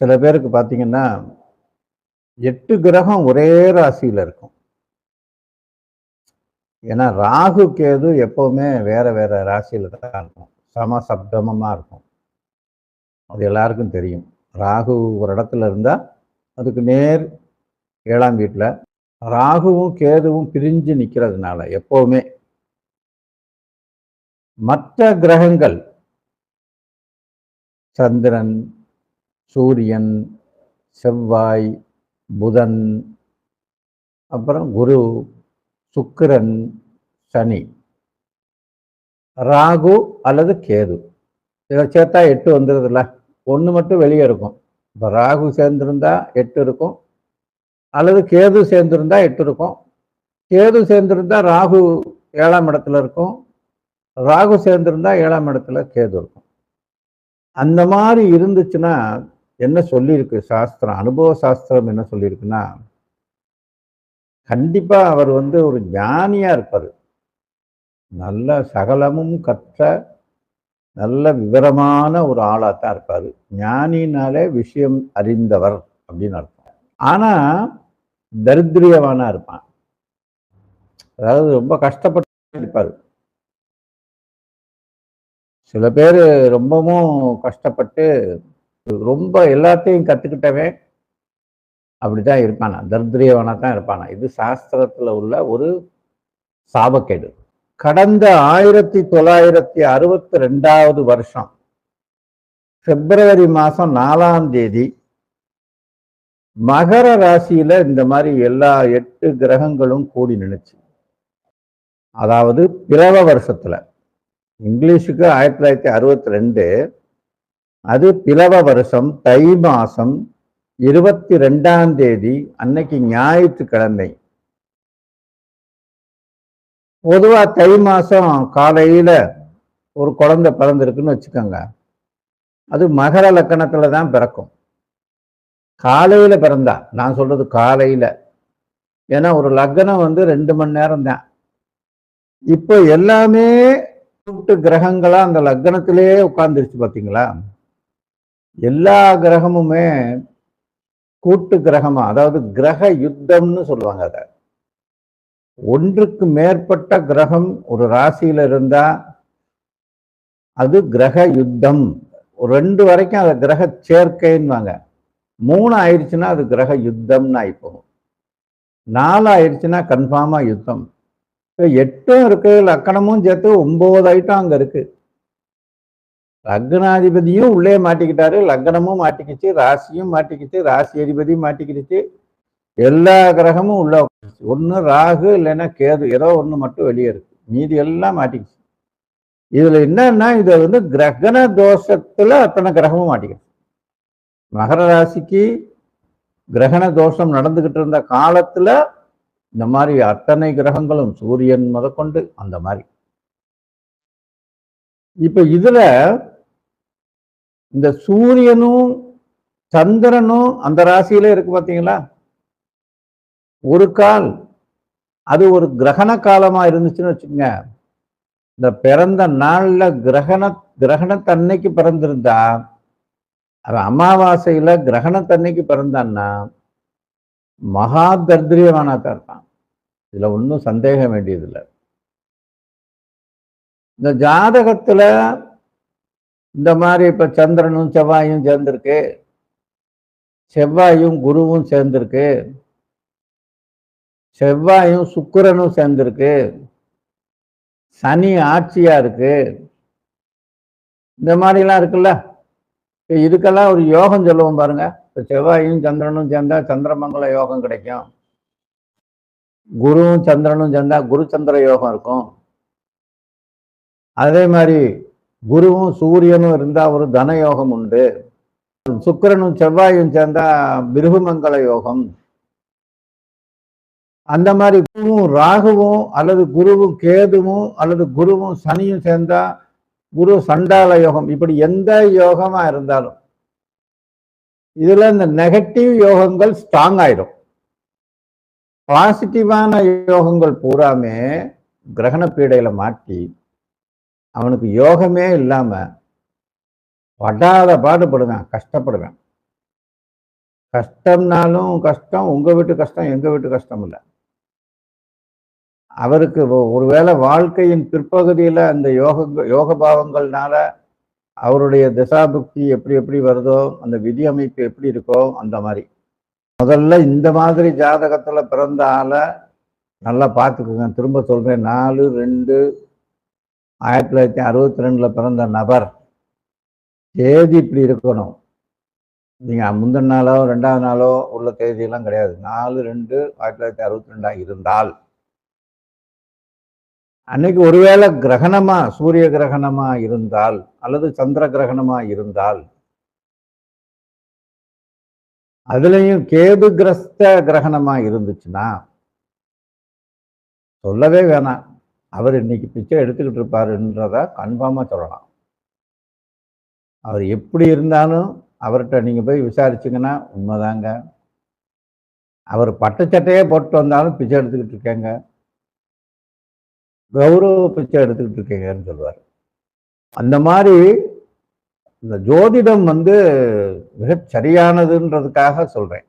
சில பேருக்கு பார்த்தீங்கன்னா எட்டு கிரகம் ஒரே ராசியில் இருக்கும். ஏன்னா ராகு கேது எப்பவுமே வேற வேற ராசியில் தான் இருக்கும். சம சப்தமமாக இருக்கும். அது எல்லாருக்கும் தெரியும். ராகு ஒரு இடத்துல இருந்தால் அதுக்கு நேர் ஏழாம் வீட்டில் ராகுவும் கேதுவும் பிரிஞ்சு நிற்கிறதுனால எப்போவுமே மற்ற கிரகங்கள் சந்திரன் சூரியன் செவ்வாய் புதன் அப்புறம் குரு சுக்கிரன் சனி. ராகு அல்லது கேது. இதை சேர்த்தா எட்டு வந்துடுதுல்ல ஒன்று மட்டும் வெளியே இருக்கும். இப்போ ராகு சேர்ந்துருந்தா எட்டு இருக்கும். அல்லது கேது சேர்ந்துருந்தா எட்டு இருக்கும். கேது சேர்ந்துருந்தா ராகு ஏழாம் இடத்துல இருக்கும். ராகு சேர்ந்துருந்தா ஏழாம் இடத்துல கேது இருக்கும். அந்த மாதிரி இருந்துச்சுன்னா என்ன சொல்லியிருக்கு சாஸ்திரம்? அனுபவ சாஸ்திரம் என்ன சொல்லியிருக்குன்னா கண்டிப்பா அவர் வந்து ஒரு ஞானியா இருப்பார். நல்ல சகலமும் கற்ற நல்ல விவரமான ஒரு ஆளாத்தான் இருப்பார். ஞானினாலே விஷயம் அறிந்தவர் அப்படின்னு அர்த்தம். ஆனா தரித்திரியவானாக இருப்பான். அதாவது ரொம்ப கஷ்டப்பட்டு இருப்பார். சில பேர் ரொம்பவும் கஷ்டப்பட்டு ரொம்ப எல்லாத்தையும் கற்றுக்கிட்டவன் அப்படிதான் இருப்பானா. தரித்திரியவனா தான் இருப்பானா. இது சாஸ்திரத்துல உள்ள ஒரு சாபக்கேடு. கடந்த ஆயிரத்தி தொள்ளாயிரத்தி அறுபத்தி ரெண்டாவது வருஷம் பிப்ரவரி மாசம் நாலாம் தேதி மகர ராசியில இந்த மாதிரி எல்லா எட்டு கிரகங்களும் கூடி நினைச்சு அதாவது பிறவ வருஷத்துல இங்கிலீஷுக்கு ஆயிரத்தி தொள்ளாயிரத்தி அறுபத்தி ரெண்டு அது பிளவ வருஷம் தை மாசம் இருபத்தி ரெண்டாம் தேதி அன்னைக்கு ஞாயிற்றுக்கிழமை. பொதுவா தை மாசம் காலையில ஒரு குழந்தை பிறந்திருக்குன்னு வச்சுக்கோங்க. அது மகர லக்கணத்துல தான் பிறக்கும். காலையில பிறந்தா நான் சொல்றது காலையில. ஏன்னா ஒரு லக்னம் வந்து ரெண்டு மணி நேரம் தான். இப்போ எல்லாமே கூட்டு கிரகங்களா அந்த லக்னத்திலேயே உட்கார்ந்துருச்சு பார்த்தீங்களா எல்லா கிரகமுமே கூட்டு கிரகமா அதாவது கிரக யுத்தம்னு சொல்லுவாங்க அதை. ஒன்றுக்கு மேற்பட்ட கிரகம் ஒரு ராசியில இருந்தா அது கிரக யுத்தம். ஒரு ரெண்டு வரைக்கும் அதை கிரக சேர்க்கைன்னுவாங்க. மூணு ஆயிடுச்சுன்னா அது கிரக யுத்தம்னு ஆயிப்போகும் நாலு ஆயிடுச்சுன்னா கன்ஃபார்மாக யுத்தம். இப்போ எட்டும் இருக்கு லக்கணமும் சேர்த்து ஒன்பது ஐட்டம் அங்கே இருக்குது லக்னாதிபதியும் உள்ளே மாட்டிக்கிட்டாரு. லக்னமும் மாட்டிக்கிச்சு ராசியும் மாட்டிக்கிச்சு ராசி அதிபதியும் மாட்டிக்கிடுச்சு எல்லா கிரகமும் உள்ள ஒன்று ராகு இல்லைன்னா கேது ஏதோ ஒன்று மட்டும் வெளியே இருக்கு. மீதி எல்லாம் மாட்டிக்கிச்சு. இதுல என்னன்னா இதை வந்து கிரகண தோஷத்துல அத்தனை கிரகமும் மாட்டிக்கிச்சு. மகர ராசிக்கு கிரகண தோஷம் நடந்துகிட்டு இருந்த காலத்துல இந்த மாதிரி அத்தனை கிரகங்களும் சூரியன் முதற்கொண்டு அந்த மாதிரி. இப்ப இதுல இந்த சூரியனும் சந்திரனும் அந்த ராசியில இருக்கு பாத்தீங்களா? ஒரு கால். அது ஒரு கிரகண காலமா இருந்துச்சுன்னு வச்சுக்கோங்க. இந்த பிறந்த நாள்ல கிரகண கிரகணத்தன்னைக்கு பிறந்திருந்தா அவன் அமாவாசையில கிரகணத்தன்னைக்கு பிறந்தான்னா மகா தர்திரியவானா தான் இருப்பான். இதுல ஒன்றும் சந்தேகம் வேண்டியதில்லை. இந்த ஜாதகத்துல இந்த மாதிரி இப்ப சந்திரனும் செவ்வாயும் சேர்ந்திருக்கு. செவ்வாயும் குருவும் சேர்ந்திருக்கு. செவ்வாயும் சுக்கிரனும் சேர்ந்திருக்கு. சனி ஆட்சியா இருக்கு. இந்த மாதிரிலாம் இருக்குல்ல. இப்போ இதுக்கெல்லாம் ஒரு யோகம் சொல்லுவோம் பாருங்க. இப்போ செவ்வாயும் சந்திரனும் சேர்ந்தா சந்திரமங்கல யோகம் கிடைக்கும். குருவும் சந்திரனும் சேர்ந்தா குரு சந்திர யோகம் இருக்கும். அதே மாதிரி குருவும் சூரியனும் இருந்தா ஒரு தன யோகம் உண்டு. சுக்கிரனும் செவ்வாயும் சேர்ந்தா பிருகுமங்கல யோகம். அந்த மாதிரி குருவும் ராகுவும் அல்லது குருவும் கேதுவும் அல்லது குருவும் சனியும் சேர்ந்தா குரு சண்டால யோகம். இப்படி எந்த யோகமா இருந்தாலும் இதுல இந்த நெகட்டிவ் யோகங்கள் ஸ்ட்ராங் ஆயிடும். பாசிட்டிவான யோகங்கள் பூராமே கிரகண பீடையில மாட்டி அவனுக்கு யோகமே இல்லாம படாத பாடுபடுவேன் கஷ்டப்படுவேன் கஷ்டம்னாலும் கஷ்டம் உங்க வீட்டு கஷ்டம் எங்க வீட்டு கஷ்டம் இல்லை. அவருக்கு ஒருவேளை வாழ்க்கையின் பிற்பகுதியில அந்த யோக யோக பாவங்கள்னால அவருடைய திசாபுக்தி எப்படி எப்படி வருதோ அந்த விதி அமைப்பு எப்படி இருக்கோ அந்த மாதிரி. முதல்ல இந்த மாதிரி ஜாதகத்துல பிறந்த ஆளை நல்லா பார்த்துக்குங்க. திரும்ப சொல்றேன் நாலு ரெண்டு ஆயிரத்தி தொள்ளாயிரத்தி அறுபத்தி ரெண்டுல பிறந்த நபர். தேதி இப்படி இருக்கணும். நீங்க முந்தின நாளோ ரெண்டாவது நாளோ உள்ள தேதியெல்லாம் கிடையாது. நாலு ரெண்டு ஆயிரத்தி தொள்ளாயிரத்தி அறுபத்தி ரெண்டாக இருந்தால். அன்னைக்கு ஒருவேளை கிரகணமா சூரிய கிரகணமா இருந்தால் அல்லது சந்திர கிரகணமா இருந்தால் அதுலயும் கேது கிரஸ்த கிரகணமா இருந்துச்சுன்னா சொல்லவே வேணாம். அவர் இன்னைக்கு பிச்சை எடுத்துக்கிட்டு இருப்பாருன்றத கன்ஃபார்மாக சொல்லலாம். அவர் எப்படி இருந்தாலும் அவர்கிட்ட நீங்கள் போய் விசாரிச்சிங்கன்னா உண்மைதாங்க. அவர் பட்டச்சட்டையே போட்டு வந்தாலும் பிச்சை எடுத்துக்கிட்டு இருக்கேங்க. கௌரவ பிச்சை எடுத்துக்கிட்டு இருக்கீங்கன்னு சொல்லுவார். அந்த மாதிரி இந்த ஜோதிடம் வந்து மிகச் சரியானதுன்றதுக்காக சொல்கிறேன்